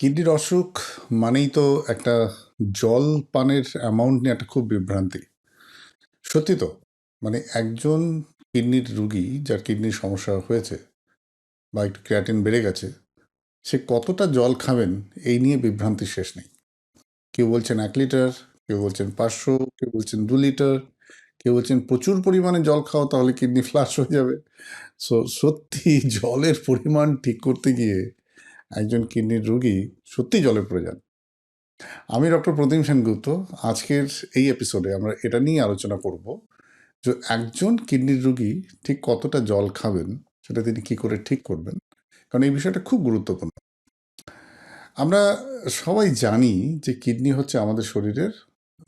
কিডনির অসুখ মানেই তো একটা জল পানের অ্যামাউন্ট নিয়ে একটা খুব বিভ্রান্তি। সত্যি তো মানে একজন কিডনির রুগী যার কিডনির সমস্যা হয়েছে বা একটু ক্রিয়াটিন বেড়ে গেছে, সে কতটা জল খাবেন এই নিয়ে বিভ্রান্তি শেষ নেই। কেউ বলছেন এক লিটার, কেউ বলছেন পাঁচশো, কেউ বলছেন দু লিটার, কেউ বলছেন প্রচুর পরিমাণে জল খাও তাহলে কিডনি ফ্লাশ হয়ে যাবে। সো সত্যি জলের পরিমাণ ঠিক করতে গিয়ে একজন কিডনির রোগী সত্যি জলের প্রয়োজন আমি ডক্টর প্রতিম সেনগুপ্ত, আজকের এই এপিসোডে আমরা এটা নিয়ে আলোচনা করব যে একজন কিডনির রোগী ঠিক কতটা জল খাবেন, সেটা তিনি কি করে ঠিক করবেন, কারণ এই বিষয়টা খুব গুরুত্বপূর্ণ। আমরা সবাই জানি যে কিডনি হচ্ছে আমাদের শরীরের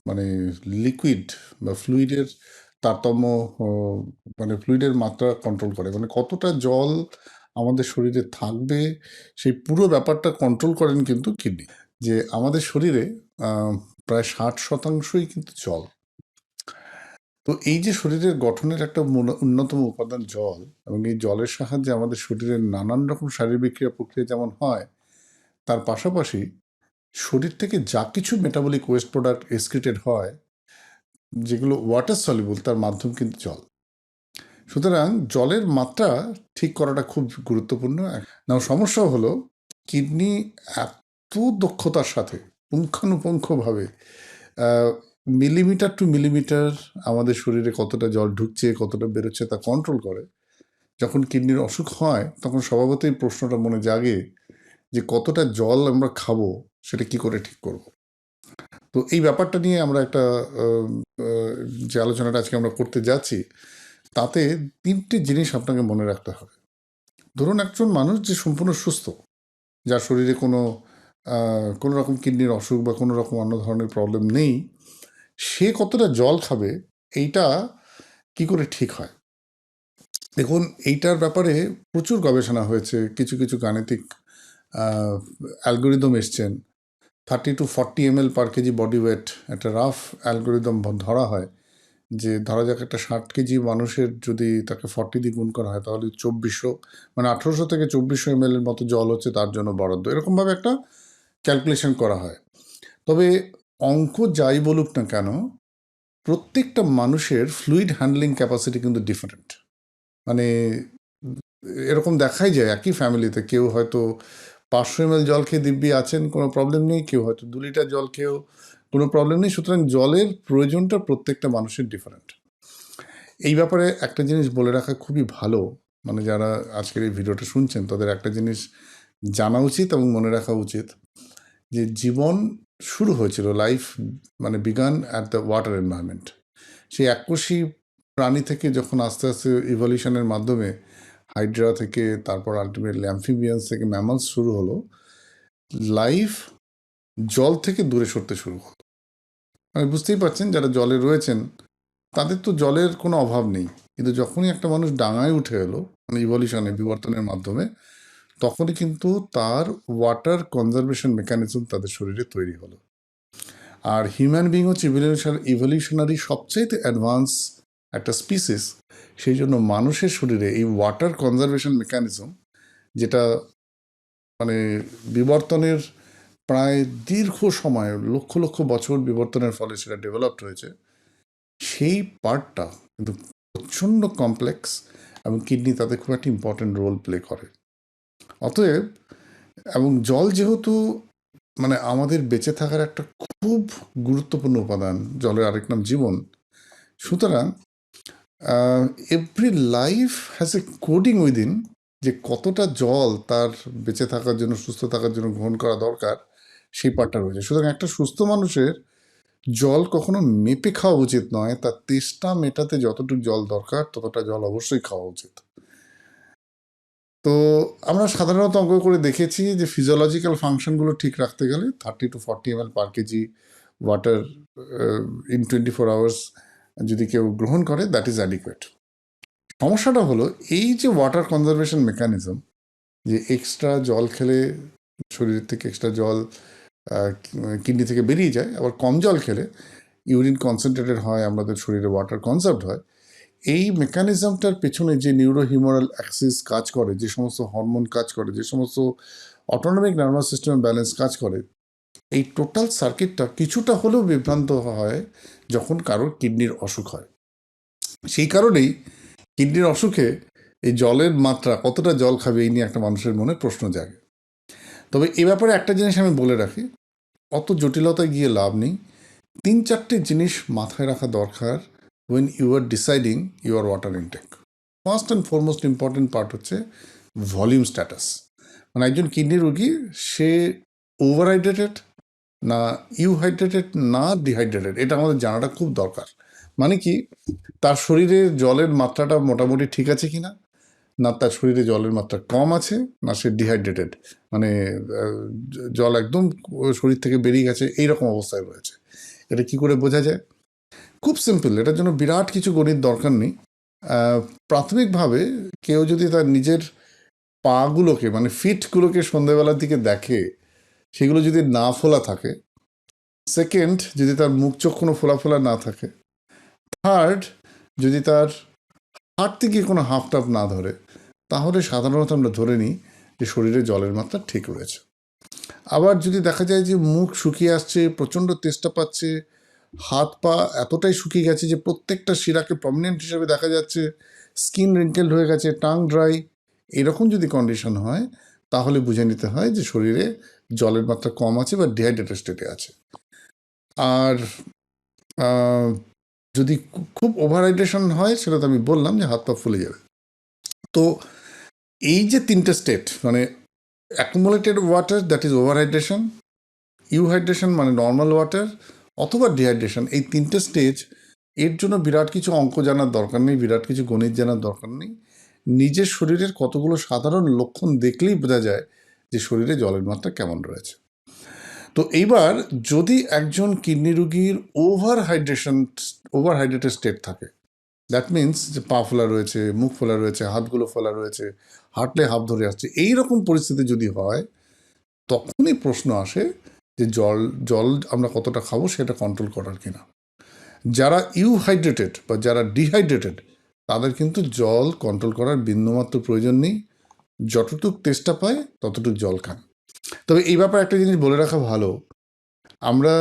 মানে লিকুইড বা ফ্লুইডের তারতম্য মানে ফ্লুইডের মাত্রা কন্ট্রোল করে। মানে কতটা জল আমাদের শরীরে থাকবে, সেই পুরো ব্যাপারটা কন্ট্রোল করেন কিন্তু কিডনি। যে আমাদের শরীরে প্রায় ষাট শতাংশই কিন্তু জল। তো এই যে শরীরের গঠনের একটা অন্যতম উপাদান জল, এবং এই জলের সাহায্যে আমাদের শরীরের নানান রকম শারীরিক ক্রিয়া প্রক্রিয়া যেমন হয়, তার পাশাপাশি শরীর থেকে যা কিছু মেটাবলিক ওয়েস্ট প্রোডাক্ট এক্সক্রিটেড হয়, যেগুলো ওয়াটার সলিবল তার মাধ্যম কিন্তু জল। সুতরাং জলের মাত্রা ঠিক করাটা খুব গুরুত্বপূর্ণ। না সমস্যা হলো, কিডনি এত দক্ষতার সাথে, পুঙ্খানুপুঙ্খভাবে মিলিমিটার টু মিলিমিটার আমাদের শরীরে কতটা জল ঢুকছে, কতটা বেরোচ্ছে তা কন্ট্রোল করে। যখন কিডনির অসুখ হয়, তখন স্বভাবতই প্রশ্নটা মনে জাগে যে কতটা জল আমরা খাব, সেটা কি করে ঠিক করব। তো এই ব্যাপারটা নিয়ে আমরা একটা যে আলোচনাটা আজকে আমরা করতে যাচ্ছি তাতে তিনটে জিনিস আপনাকে মনে রাখতে হবে। ধরুন একজন মানুষ যে সম্পূর্ণ সুস্থ, যার শরীরে কোনো কোনো রকম কিডনির অসুখ বা কোনো রকম অন্য ধরনের প্রবলেম নেই, সে কতটা জল খাবে এইটা কি করে ঠিক হয়? দেখুন, এইটার ব্যাপারে প্রচুর গবেষণা হয়েছে, কিছু কিছু গাণিতিক অ্যালগোরিদম এসছেন। Thirty to forty M L per kg body weight একটা রাফ অ্যালগোরিদম ধরা হয়। যে ধরা যাক একটা ষাট কেজি মানুষের যদি তাকে ফর্টি দিয়ে গুণ করা হয়, তাহলে চব্বিশশো মানে আঠেরোশো থেকে চব্বিশশো এম এর মতো জল হচ্ছে তার জন্য বরাদ্দ। এরকমভাবে একটা ক্যালকুলেশন করা হয়। তবে অঙ্ক যাই বলুক না কেন, প্রত্যেকটা মানুষের ফ্লুইড হ্যান্ডলিং ক্যাপাসিটি কিন্তু ডিফারেন্ট মানে এরকম দেখাই যায়, একই ফ্যামিলিতে কেউ হয়তো পাঁচশো এম জল খেয়ে দিব্যি আছেন, কোনো প্রবলেম নেই, কেউ হয়তো দু লিটার জল খেয়েও কোনো প্রবলেম নেই, সুতরাং জলের প্রয়োজনটা প্রত্যেকটা মানুষের ডিফারেন্ট এই ব্যাপারে একটা জিনিস বলে রাখা খুবই ভালো মানে যারা আজকের এই ভিডিওটা শুনছেন, তাদের একটা জিনিস জানা উচিত এবং মনে রাখা উচিত যে জীবন শুরু হয়েছিল লাইফ মানে began at the water environment সেই এককোষী প্রাণী থেকে যখন আস্তে আস্তে ইভলিউশনের মাধ্যমে হাইড্রা থেকে, তারপর আলটিমেটলি অ্যামফিবিয়ান্স থেকে ম্যামালস শুরু হলো লাইফ জল থেকে দূরে সরতে শুরু হলো মানে বুঝতেই পারছেন, যারা জলে রয়েছেন, তাদের তো জলের কোনো অভাব নেই। কিন্তু যখনই একটা মানুষ ডাঙায় উঠে এলো মানে ইভলিউশনে বিবর্তনের মাধ্যমে, তখনই কিন্তু তার ওয়াটার কনজারভেশন মেকানিজম তাদের শরীরে তৈরি হলো। আর হিউম্যান বিং হচ্ছে ইভলিউশন ইভলিউশনারি সবচেয়ে অ্যাডভান্স একটা স্পিসিস সেই জন্য মানুষের শরীরে এই ওয়াটার কনজারভেশন মেকানিজম যেটা মানে বিবর্তনের প্রায় দীর্ঘ সময়, লক্ষ লক্ষ বছর বিবর্তনের ফলে সেটা ডেভেলপড হয়েছে। সেই পার্টটা কিন্তু প্রচণ্ড কমপ্লেক্স এবং কিডনি তাতে খুব একটা ইম্পর্টেন্ট রোল প্লে করে। অতএব, এবং জল যেহেতু মানে আমাদের বেঁচে থাকার একটা খুব গুরুত্বপূর্ণ উপাদান, জলের আরেক নাম জীবন, সুতরাং every life has a coding within যে কতটা জল তার বেঁচে থাকার জন্য, সুস্থ থাকার জন্য গ্রহণ করা দরকার সেই পার্টটা রয়েছে। সুতরাং একটা সুস্থ মানুষের জল কখনো মেপে খাওয়া উচিত নয়, তার তেষ্টা মেটাতে যতটুকু জল দরকার, ততটা জল অবশ্যই খাওয়া উচিত। তো আমরা সাধারণত অঙ্ক করে দেখেছি যে ফিজিওলজিক্যাল ফাংশনগুলো ঠিক রাখতে গেলে thirty to forty M per kg water in twenty four hours যদি কেউ গ্রহণ করে দ্যাট ইজ অ্যাডিকুয়েট সমস্যাটা হলো, এই যে ওয়াটার কনজারভেশন মেকানিজম যে এক্সট্রা জল খেলে শরীর থেকে এক্সট্রা জল কিডনি থেকে বেরিয়ে যায়, আবার কম জল খেলে, ইউরিন কনসেন্ট্রেটেড হয়, আমাদের শরীরে ওয়াটার কনজার্ভড হয়, এই মেকানিজমটার পেছনে যে নিউরোহিউমারাল অ্যাক্সিস কাজ করে, যে সমস্ত হরমোন কাজ করে, যে সমস্ত অটোনমিক নার্ভাস সিস্টেমের ব্যালেন্স কাজ করে, এই টোটাল সার্কিটটা কিছুটা হলেও বিভ্রান্ত হয় যখন কারোর কিডনির অসুখ হয়। সেই কারণেই কিডনির অসুখে এই জলের মাত্রা, কতটা জল খাবে এই নিয়ে একটা মানুষের মনে প্রশ্ন জাগে। তবে এ ব্যাপারে একটা জিনিস আমি বলে রাখি, অত জটিলতায় গিয়ে লাভ নেই। তিন চারটে জিনিস মাথায় রাখা দরকার when you are deciding your water intake first and foremost important part হচ্ছে ভলিউম স্ট্যাটাস মানে একজন কিডনি রোগী, সে ওভারহাইড্রেটেড না ইউহাইড্রেটেড না ডিহাইড্রেটেড এটা আমাদের জানাটা খুব দরকার। মানে কি, তার শরীরে জলের মাত্রাটা মোটামুটি ঠিক আছে কি না না তার শরীরে জলের মাত্রা কম আছে, না সে ডিহাইড্রেটেড মানে জল একদম শরীর থেকে বেরিয়ে গেছে, এইরকম অবস্থায় রয়েছে। এটা কি করে বোঝা যায়? খুব সিম্পল এটার জন্য বিরাট কিছু গণিত দরকার নেই। প্রাথমিকভাবে কেউ যদি তার নিজের পাগুলোকে মানে ফিটগুলোকে সন্ধেবেলার দিকে দেখে, সেগুলো যদি না ফোলা থাকে সেকেন্ড যদি তার মুখ চোখ কোনো ফোলা ফোলা না থাকে থার্ড যদি তার হাট থেকে কোনো হাফ টাফ না ধরে তাহলে সাধারণত আমরা ধরে নিই যে শরীরে জলের মাত্রা ঠিক রয়েছে। আবার যদি দেখা যায় যে মুখ শুকিয়ে আসছে, প্রচণ্ড তেষ্টা পাচ্ছে, হাত পা এতটাই শুকিয়ে গেছে যে প্রত্যেকটা শিরাকে প্রমিনেন্ট হিসেবে দেখা যাচ্ছে স্কিন রিঙ্কেল হয়ে গেছে টাং ড্রাই এরকম যদি কন্ডিশন হয়, তাহলে বুঝে নিতে হয় যে শরীরে জলের মাত্রা কম আছে বা ডিহাইড্রেটেড স্টেটে আছে। আর যদি খুব ওভারহাইড্রেশন হয়, সেটা তো আমি বললাম যে হাত পা ফুলে যাবে। তো এই যে তিনটে স্টেট মানে accumulated water that is overhydration euhydration মানে নর্মাল ওয়াটার অথবা ডিহাইড্রেশন এই তিনটে স্টেজের জন্য বিরাট কিছু অঙ্ক জানার দরকার নেই, বিরাট কিছু গণিত জানার দরকার নেই। নিজের শরীরের কতগুলো সাধারণ লক্ষণ দেখলেই বোঝা যায় যে শরীরে জলের মাত্রা কেমন রয়েছে। তো এইবার যদি একজন কিডনি রুগীর over hydration over hydrated state থাকে দ্যাট মিন্স যে পা ফোলা রয়েছে, মুখ ফোলা রয়েছে, হাতগুলো ফোলা রয়েছে, হাঁটলে হাত ধরে আসছে। এই রকম পরিস্থিতি যদি হয়, তখনই প্রশ্ন আসে যে জল জল আমরা কতটা খাব সেটা কন্ট্রোল করার কিনা। যারা ইউহাইড্রেটেড বা যারা ডিহাইড্রেটেড, তাদের কিন্তু জল কন্ট্রোল করার বিন্দুমাত্র প্রয়োজন নেই। যতটুক তেষ্টা পায়, ততটুক জল খান। তবে এই ব্যাপারে একটা জিনিস বলে রাখা ভালো। আমরা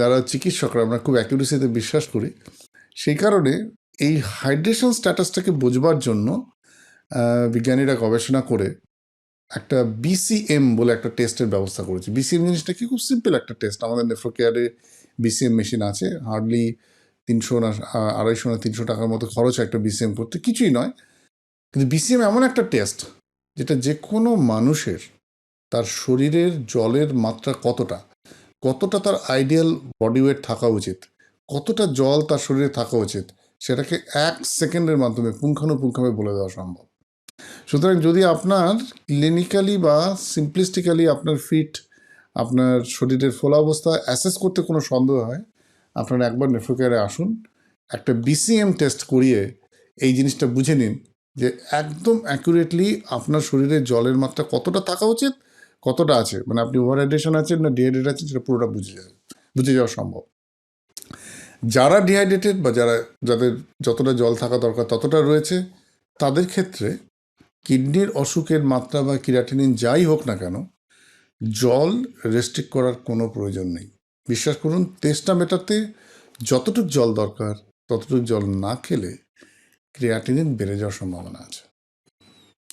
যারা চিকিৎসকরা, আমরা খুব অ্যাকিউরেসিতে বিশ্বাস করি সেই কারণে এই হাইড্রেশন স্ট্যাটাসটাকে বোঝবার জন্য বিজ্ঞানীরা গবেষণা করে একটা বিসিএম বলে একটা টেস্টের ব্যবস্থা করেছে। বিসিএম জিনিসটা কি? খুব সিম্পল একটা টেস্ট আমাদের নেফ্রোকেয়ারে বিসিএম মেশিন আছে। হার্ডলি তিনশো না আড়াইশো না তিনশো টাকার মতো খরচ একটা বিসিএম করতে। কিছুই নয়। কিন্তু বিসিএম এমন একটা টেস্ট যেটা যে কোনো মানুষের, তার শরীরের জলের মাত্রা কতটা কতটা তার আইডিয়াল বডি ওয়েট থাকা উচিত কতটা জল তার শরীরে থাকা উচিত, সেটাকে এক সেকেন্ডের মাধ্যমে পুঙ্খানুপুঙ্খাভাবে বলে দেওয়া সম্ভব। সুতরাং যদি আপনার ক্লিনিক্যালি বা সিম্পলিস্টিক্যালি আপনার ফিট আপনার শরীরের ফোলা অবস্থা অ্যাসেস করতে কোনো সন্দেহ হয়, আপনারা একবার নেফ্রোকেয়ারে আসুন, একটা বিসিএম টেস্ট করিয়ে এই জিনিসটা বুঝে নিন যে একদম অ্যাকুরেটলি আপনার শরীরে জলের মাত্রা কতটা থাকা উচিত, কতটা আছে। মানে আপনি ওভারহাইড্রেশন আছেন না ডিহাইড্রেট আছেন, সেটা পুরোটা বুঝে যাবে বুঝে যাওয়া সম্ভব। যারা ডিহাইড্রেটেড বা যারা, যাদের যতটা জল থাকা দরকার ততটা রয়েছে, তাদের ক্ষেত্রে কিডনির অসুখের মাত্রা বা কিরাটিনিন যাই হোক না কেন, জল রেস্ট্রিক্ট করার কোনো প্রয়োজন নেই। বিশ্বাস করুন তেষ্টা মেটাতে যতটুক জল দরকার, ততটুক জল না খেলে ক্রিয়াটিনিন বেড়ে যাওয়ার সম্ভাবনা আছে।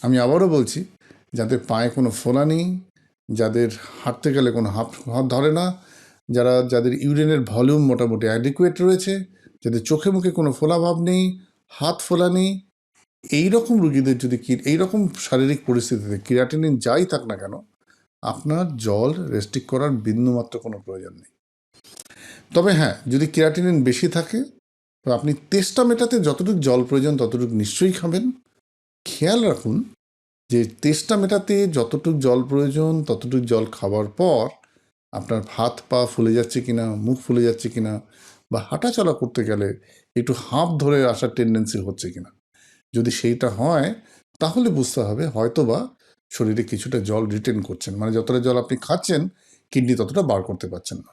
আমি আবারও বলছি, যাদের পায়ে কোনো ফোলা নেই, যাদের হাঁটতে গেলে কোনো হাত হাত ধরে না যারা, যাদের ইউরিনের ভলিউম মোটামুটি অ্যাডিকুয়েট রয়েছে, যাদের চোখে মুখে কোনো ফোলাভাব নেই, হাত ফোলা নেই এই রকম রুগীদের যদি কি, এইরকম শারীরিক পরিস্থিতিতে ক্রিয়াটিনিন যাই থাক না কেন, আপনার জল রেস্ট্রিক্ট করার বিন্দুমাত্র কোনো প্রয়োজন নেই। তবে হ্যাঁ যদি ক্রিয়াটিনিন বেশি থাকে, তো আপনি তেষ্টা মেটাতে যতটুকু জল প্রয়োজন ততটুকু নিশ্চয়ই খাবেন। খেয়াল রাখুন যে তেষ্টা মেটাতে যতটুকু জল প্রয়োজন, ততটুকু জল খাওয়ার পর আপনার হাত পা ফুলে যাচ্ছে কিনা, মুখ ফুলে যাচ্ছে কিনা বা হাঁটাচলা করতে গেলে একটু হাঁপ ধরে আসার টেন্ডেন্সি হচ্ছে কিনা। যদি সেইটা হয়, তাহলে বুঝতে হবে হয়তো বা শরীরে কিছুটা জল রিটেন করছেন। মানে যতটা জল আপনি খাচ্ছেন, কিডনি ততটা বার করতে পারছেন না।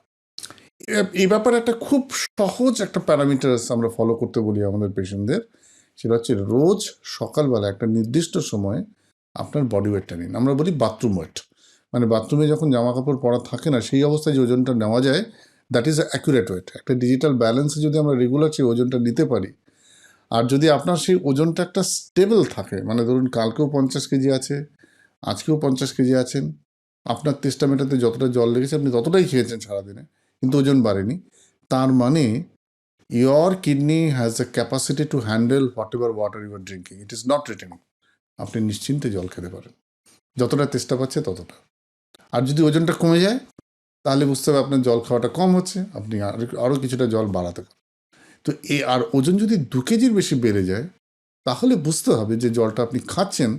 এই ব্যাপারে একটা খুব সহজ একটা প্যারামিটার্স আমরা ফলো করতে বলি আমাদের পেশেন্টদের সেটা হচ্ছে রোজ সকালবেলা একটা নির্দিষ্ট সময়ে আপনার বডি ওয়েটটা নিন। আমরা বলি বাথরুম ওয়েট মানে বাথরুমে যখন জামা কাপড় পরা থাকে না, সেই অবস্থায় যে ওজনটা নেওয়া যায় দ্যাট ইজ অ্যাকুরেট ওয়েট একটা ডিজিটাল ব্যালেন্সে যদি আমরা রেগুলার সেই ওজনটা নিতে পারি, আর যদি আপনার সেই ওজনটা একটা স্টেবল থাকে মানে ধরুন কালকেও পঞ্চাশ কেজি আছে, আজকেও পঞ্চাশ কেজি আছেন, আপনার তেষ্টা মেটাতে যতটা জল লেগেছে আপনি ততটাই খেয়েছেন সারাদিনে, কিন্তু ওজন বাড়েনি, তার মানে your kidney has the capacity to handle whatever water you're drinking it is not retained আপনি নিশ্চিন্তে জল খেতে পারেন। যতটা তেষ্টা পাচ্ছে ততটা। আর যদি ওজনটা কমে যায়, তাহলে বুঝতে হবে আপনার জল খাওয়াটা কম হচ্ছে, আপনি আরও কিছুটা জল বাড়াতে পারেন। তো এ, আর ওজন যদি দু কেজির বেশি বেড়ে যায়, তাহলে বুঝতে হবে যে জলটা আপনি খাচ্ছেন,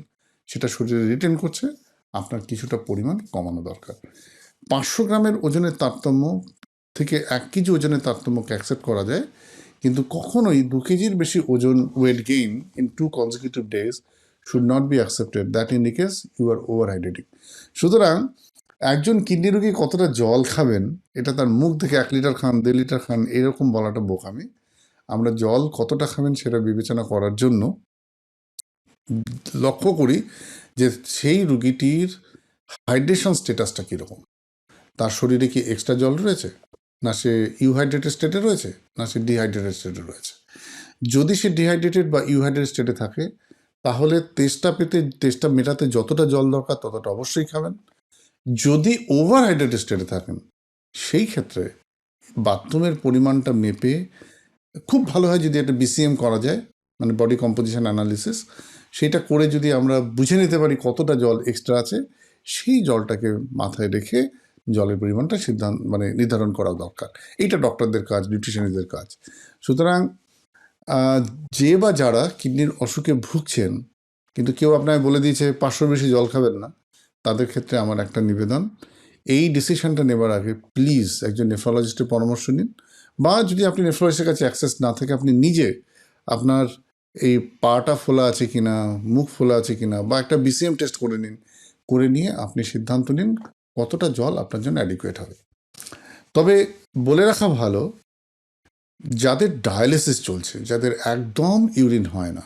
সেটা শরীরে রিটেন করছে, আপনার কিছুটা পরিমাণ কমানো দরকার। পাঁচশো গ্রামের ওজনের তারতম্য থেকে এক কেজি ওজনের তারতম্যকে অ্যাকসেপ্ট করা যায়, কিন্তু কখনোই দু কেজির বেশি ওজন weight gain in two consecutive days should not be accepted that indicates you are over hydrating সুতরাং একজন কিডনি রোগী কতটা জল খাবেন, এটা তার মুখ থেকে এক লিটার খান, দেড় লিটার খান, এরকম বলাটা বোকামি। আমরা জল কতটা খাবেন সেটা বিবেচনা করার জন্য লক্ষ্য করি যে সেই রুগীটির হাইড্রেশন স্ট্যাটাসটা কীরকম। তার শরীরে কি এক্সট্রা জল রয়েছে? না সে ইউহাইড্রেটেড স্টেটে রয়েছে? না সে ডিহাইড্রেটেড স্টেটে রয়েছে? যদি সে ডিহাইড্রেটেড বা ইউহাইড্রেটেড স্টেটে থাকে তাহলে তেষ্টা পেতে, তেষ্টা মেটাতে যতটা জল দরকার ততটা অবশ্যই খাবেন। যদি ওভার হাইড্রেটেড স্টেটে থাকেন, সেই ক্ষেত্রে বাথরুমের পরিমাণটা মেপে খুব ভালো হয় যদি একটা বিসিএম করা যায় মানে বডি কম্পোজিশন অ্যানালিসিস সেটা করে যদি আমরা বুঝে নিতে পারি কতটা জল এক্সট্রা আছে, সেই জলটাকে মাথায় রেখে জলের পরিমাণটা সিদ্ধান্ত মানে নির্ধারণ করা দরকার। এইটা ডক্টরদের কাজ নিউট্রিশনিস্টদের কাজ। সুতরাং যে বা যারা কিডনির অসুখে ভুগছেন, কিন্তু কেউ আপনাকে বলে দিয়েছে পাঁচশোর বেশি জল খাবেন না, তাদের ক্ষেত্রে আমার একটা নিবেদন। এই ডিসিশনটা নেবার আগে প্লিজ একজন নেফ্রোলজিস্টের পরামর্শ নিন বা যদি আপনি নেফ্রোলজিস্টের কাছে অ্যাক্সেস না থাকে, আপনি নিজে আপনার এই পাটা ফোলা আছে কি না মুখ ফোলা আছে কি না বা একটা বিসিএম টেস্ট করে নিন, করে নিয়ে আপনি সিদ্ধান্ত নিন কতটা জল আপনার জন্য অ্যাডিকুয়েট হবে। তবে বলে রাখা ভালো যাদের ডায়ালিসিস চলছে, যাদের একদম ইউরিন হয় না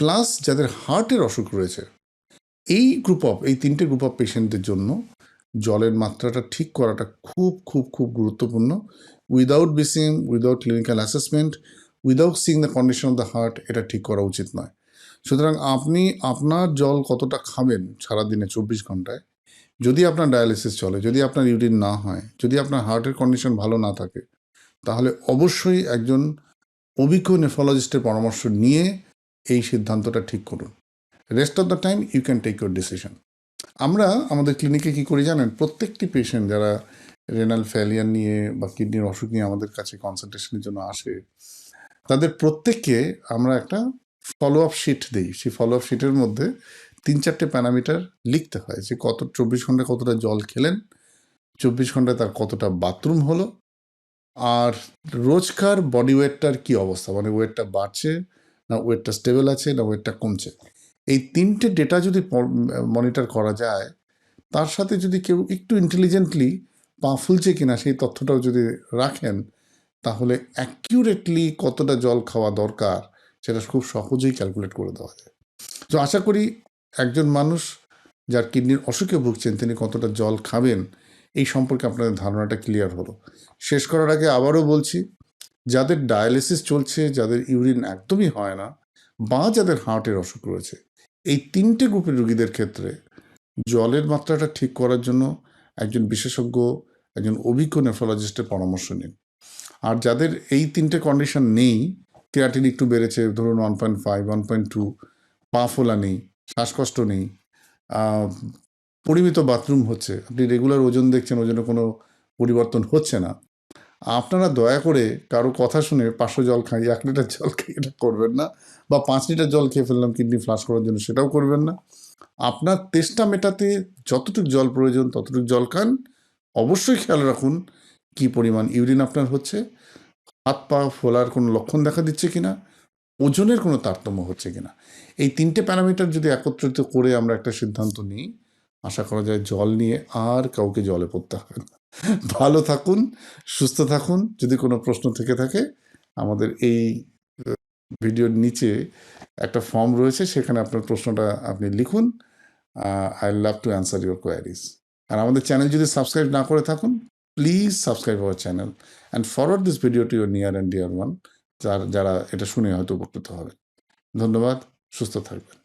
প্লাস যাদের হার্টের অসুখ রয়েছে, এই গ্রুপ অফ এই তিনটে গ্রুপ অফ পেশেন্টদের জন্য জলের মাত্রাটা ঠিক করাটা খুব খুব খুব গুরুত্বপূর্ণ। Without BCM without clinical assessment without seeing the condition of the heart এটা ঠিক করা উচিত নয়। সুতরাং আপনি আপনার জল কতটা খাবেন সারাদিনে চব্বিশ ঘন্টায়, যদি আপনার ডায়ালিসিস চলে, যদি আপনার ইউরিন না হয়, যদি আপনার হার্টের কন্ডিশন ভালো না থাকে তাহলে অবশ্যই একজন অভিজ্ঞ নেফোলজিস্টের পরামর্শ নিয়ে এই সিদ্ধান্তটা ঠিক করুন। Rest of the time you can take your decision আমরা আমাদের ক্লিনিকে কি করি জানেন? প্রত্যেকটি পেশেন্ট যারা রেনাল ফেলিয়ার নিয়ে বা কিডনির অসুখ নিয়ে আমাদের কাছে কনসালটেশনের জন্য আসে, তাদের প্রত্যেককে আমরা একটা ফলো আপ শিট দিই। সেই ফলো আপ শিটের মধ্যে তিন চারটে প্যারামিটার লিখতে হয় যে কত, চব্বিশ ঘন্টায় কতটা জল খেলেন, চব্বিশ ঘন্টায় তার কতটা বাথরুম হলো আর রোজকার বডি ওয়েটটার কি অবস্থা? মানে ওয়েটটা বাড়ছে না ওয়েটটা স্টেবল আছে না ওয়েটটা কমছে? এই তিনটে ডেটা যদি মনিটর করা যায়, তার সাথে যদি কেউ একটু ইন্টেলিজেন্টলি পা ফুলছে কিনা সেই তথ্যটাও যদি রাখেন, তাহলে অ্যাকিউরেটলি কতটা জল খাওয়া দরকার সেটা খুব সহজেই ক্যালকুলেট করে দেওয়া যায়। তো আশা করি একজন মানুষ যার কিডনির অসুখে ভুগছেন, তিনি কতটা জল খাবেন এই সম্পর্কে আপনাদের ধারণাটা ক্লিয়ার হলো। শেষ করার আগে আবারও বলছি, যাদের ডায়ালিসিস চলছে, যাদের ইউরিন একদমই হয় না, বা যাদের হার্টের অসুখ রয়েছে, এই তিনটে গ্রুপের রুগীদের ক্ষেত্রে জলের মাত্রাটা ঠিক করার জন্য একজন বিশেষজ্ঞ, একজন অভিজ্ঞ নেফ্রোলজিস্টের পরামর্শ নিন। আর যাদের এই তিনটে কন্ডিশন নেই ক্রিয়াটিন একটু বেড়েছে, ধরুন one point five one point two পা ফোলা নেই, শ্বাসকষ্ট নেই পরিমিত বাথরুম হচ্ছে। আপনি রেগুলার ওজন দেখছেন, ওজনে কোনো পরিবর্তন হচ্ছে না। আপনারা দয়া করে কারও কথা শুনে পাঁচশো জল খাই, এক লিটার জল খাই এটা করবেন না বা পাঁচ লিটার জল খেয়ে ফেললাম, কিডনি ফ্লাশ করার জন্য সেটাও করবেন না। আপনার তেষ্টা মেটাতে যতটুকু জল প্রয়োজন, ততটুকু জল খান। অবশ্যই খেয়াল রাখুন কি পরিমাণ ইউরিন আপনার হচ্ছে। হাত পা ফোলার কোনো লক্ষণ দেখা দিচ্ছে কিনা, ওজনের কোনো তারতম্য হচ্ছে কিনা। এই তিনটে প্যারামিটার যদি একত্রিত করে আমরা একটা সিদ্ধান্ত নিই আশা করা যায় জল নিয়ে আর কাউকে জলে পড়তে হবে না। ভালো থাকুন, সুস্থ থাকুন। যদি কোনো প্রশ্ন থেকে থাকে, আমাদের এই ভিডিওর নিচে একটা ফর্ম রয়েছে, সেখানে আপনার প্রশ্নটা আপনি লিখুন। I love to answer your queries আর আমাদের চ্যানেল যদি সাবস্ক্রাইব না করে থাকুন please subscribe our channel and forward this video to your near and dear one যার, যারা এটা শুনে হয়তো উপকৃত হবে। ধন্যবাদ, সুস্থ থাকবেন।